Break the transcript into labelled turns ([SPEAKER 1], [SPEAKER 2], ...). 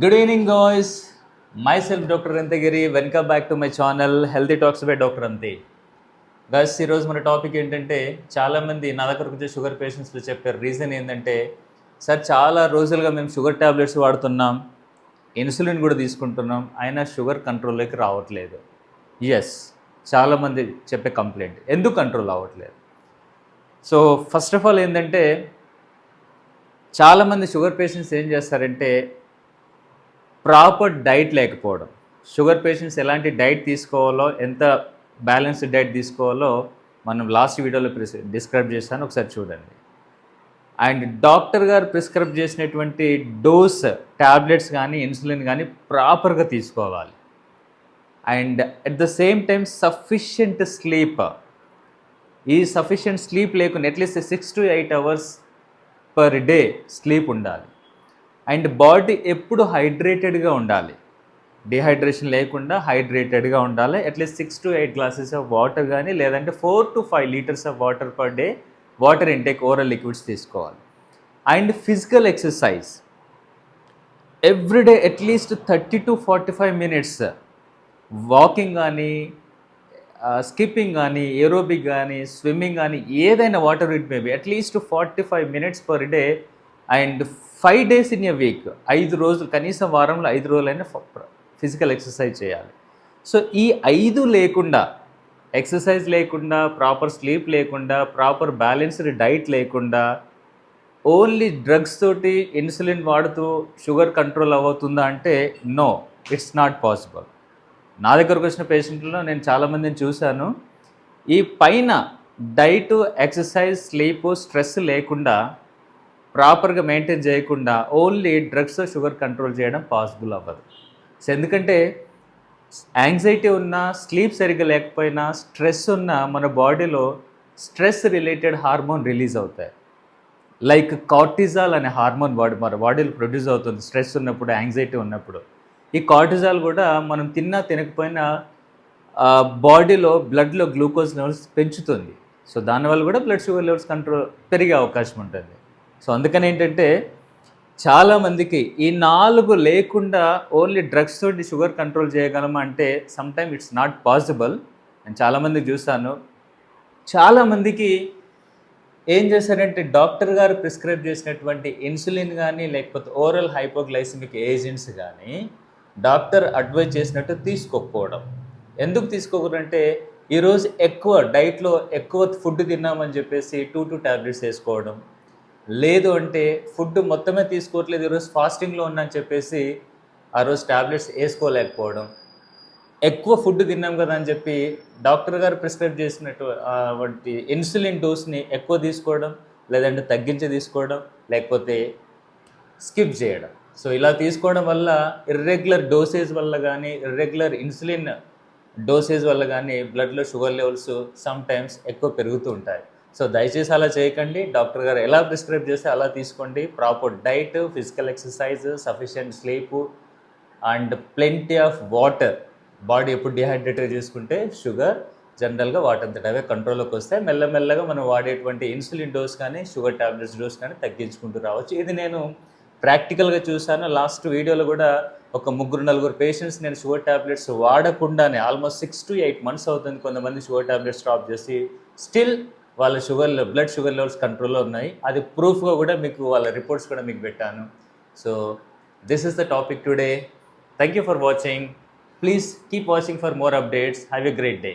[SPEAKER 1] Good evening guys myself doctor Anthagiri welcome back to my channel healthy talks by doctor అంతే guys ఈరోజు మన topic ఏంటంటే చాలామంది నా దగ్గరకు వచ్చే షుగర్ పేషెంట్స్లో చెప్పారు రీజన్ ఏంటంటే సార్ చాలా రోజులుగా మేము షుగర్ ట్యాబ్లెట్స్ వాడుతున్నాం ఇన్సులిన్ కూడా తీసుకుంటున్నాం అయినా షుగర్ కంట్రోల్లోకి రావట్లేదు. ఎస్ చాలామంది చెప్పే కంప్లైంట్ ఎందుకు కంట్రోల్ అవ్వట్లేదు? సో ఫస్ట్ ఆఫ్ ఆల్ ఏంటంటే చాలామంది షుగర్ పేషెంట్స్ ఏం చేస్తారంటే ప్రాపర్ డైట్ లేకపోవడం. షుగర్ పేషెంట్స్ ఎలాంటి డైట్ తీసుకోవాలో ఎంత బ్యాలెన్స్డ్ డైట్ తీసుకోవాలో మనం లాస్ట్ వీడియోలో డిస్క్రైబ్ చేశాను. ఒకసారి చూడండి. అండ్ డాక్టర్ గారు ప్రిస్క్రైబ్ చేసినటువంటి డోస్ ట్యాబ్లెట్స్ కానీ ఇన్సులిన్ కానీ ప్రాపర్గా తీసుకోవాలి. And at the same time sufficient sleep. ఈ సఫిషియంట్ స్లీప్ లేకుండా at least six to eight hours per day sleep ఉండాలి. అండ్ బాడీ ఎప్పుడు హైడ్రేటెడ్గా ఉండాలి. డిహైడ్రేషన్ లేకుండా హైడ్రేటెడ్గా ఉండాలి. At least six to eight glasses of water కానీ లేదంటే four to five litres of water per day water intake oral liquids తీసుకోవాలి. And physical exercise. Everyday at least thirty to forty five minutes walking కానీ skipping కానీ aerobic కానీ swimming కానీ ఏదైనా water it maybe at least forty five minutes per day and five days in a week ఐదు రోజులు కనీసం వారంలో ఐదు రోజులైనా ఫిజికల్ ఎక్సర్సైజ్ చేయాలి. సో ఈ ఐదు లేకుండా ఎక్సర్సైజ్ లేకుండా ప్రాపర్ స్లీప్ లేకుండా ప్రాపర్ బ్యాలెన్స్డ్ డైట్ లేకుండా ఓన్లీ డ్రగ్స్ తోటి ఇన్సులిన్ వాడుతూ షుగర్ కంట్రోల్ అవుతుందా అంటే నో ఇట్స్ నాట్ పాసిబుల్. నా దగ్గరకు వచ్చిన పేషెంట్లో నేను చాలామందిని చూశాను. ఈ పైన డైట్ ఎక్సర్సైజ్ స్లీప్ స్ట్రెస్ లేకుండా ప్రాపర్గా మెయింటైన్ చేయకుండా ఓన్లీ డ్రగ్స్ షుగర్ కంట్రోల్ చేయడం పాసిబుల్ అవ్వదు. సో ఎందుకంటే యాంగ్జైటీ ఉన్నా స్లీప్ సరిగ్గా లేకపోయినా స్ట్రెస్ ఉన్న మన బాడీలో స్ట్రెస్ రిలేటెడ్ హార్మోన్ రిలీజ్ అవుతాయి. లైక్ కార్టిజాల్ అనే హార్మోన్ బాడీ మన బాడీలో ప్రొడ్యూస్ అవుతుంది స్ట్రెస్ ఉన్నప్పుడు యాంగ్జైటీ ఉన్నప్పుడు. ఈ కార్టిజాల్ కూడా మనం తిన్నా తినకపోయినా బాడీలో బ్లడ్లో గ్లూకోజ్ లెవెల్స్ పెంచుతుంది. సో దానివల్ల కూడా బ్లడ్ షుగర్ లెవెల్స్ కంట్రోల్ పెరిగే అవకాశం ఉంటుంది. సో అందుకని ఏంటంటే చాలామందికి ఈ నాలుగు లేకుండా ఓన్లీ డ్రగ్స్ తోటి షుగర్ కంట్రోల్ చేయగలమా అంటే సమ్టైమ్ ఇట్స్ నాట్ పాసిబుల్ నేను చాలామందికి చూస్తాను చాలామందికి ఏం చేశారంటే డాక్టర్ గారు ప్రిస్క్రైబ్ చేసినటువంటి ఇన్సులిన్ కానీ లేకపోతే ఓరల్ హైపోగ్లైసిమిక్ ఏజెంట్స్ కానీ డాక్టర్ అడ్వైజ్ చేసినట్టు తీసుకోకపోవడం. ఎందుకు తీసుకోకూడదంటే ఈరోజు ఎక్కువ డైట్లో ఎక్కువ ఫుడ్ తిన్నామని చెప్పేసి టూ టూ ట్యాబ్లెట్స్ వేసుకోవడం. లేదు అంటే ఫుడ్ మొత్తమే తీసుకోవట్లేదు ఈరోజు ఫాస్టింగ్లో ఉందని చెప్పేసి ఆ రోజు ట్యాబ్లెట్స్ వేసుకోలేకపోవడం. ఎక్కువ ఫుడ్ తిన్నాం కదా అని చెప్పి డాక్టర్ గారు ప్రిస్క్రైబ్ చేసినట్టు వంటి ఇన్సులిన్ డోస్ని ఎక్కువ తీసుకోవడం లేదంటే తగ్గించి తీసుకోవడం లేకపోతే స్కిప్ చేయడం. సో ఇలా తీసుకోవడం వల్ల ఇర్రెగ్యులర్ డోసేజ్ వల్ల కానీ ఇర్రెగ్యులర్ ఇన్సులిన్ డోసేజ్ వల్ల కానీ బ్లడ్లో షుగర్ లెవెల్స్ సమ్ టైమ్స్ ఎక్కువ పెరుగుతూ ఉంటాయి. సో దయచేసి అలా చేయకండి. డాక్టర్ గారు ఎలా ప్రిస్క్రైబ్ చేస్తే అలా తీసుకోండి. Proper diet physical exercise sufficient sleep and plenty of water. Body ఎప్పుడు డిహైడ్రేటెడ్ చేసుకుంటే షుగర్ జనరల్గా వాటంతట అవే కంట్రోల్లోకి వస్తే మెల్లమెల్లగా మనం వాడేటువంటి ఇన్సులిన్ డోస్ కానీ షుగర్ ట్యాబ్లెట్స్ డోస్ కానీ తగ్గించుకుంటూ రావచ్చు. ఇది నేను ప్రాక్టికల్గా చూశాను. లాస్ట్ వీడియోలో కూడా ఒక ముగ్గురు నలుగురు పేషెంట్స్ నేను sugar tablets వాడకుండానే almost six to eight months అవుతుంది కొంతమంది షుగర్ ట్యాబ్లెట్స్ స్టాప్ చేసి. స్టిల్ వాళ్ళ షుగర్ బ్లడ్ షుగర్ లెవెల్స్ కంట్రోల్లో ఉన్నాయి. అది ప్రూఫ్గా కూడా మీకు వాళ్ళ రిపోర్ట్స్ కూడా మీకు పెట్టాను. So this is the topic today thank you for watching please keep watching for more updates have a great day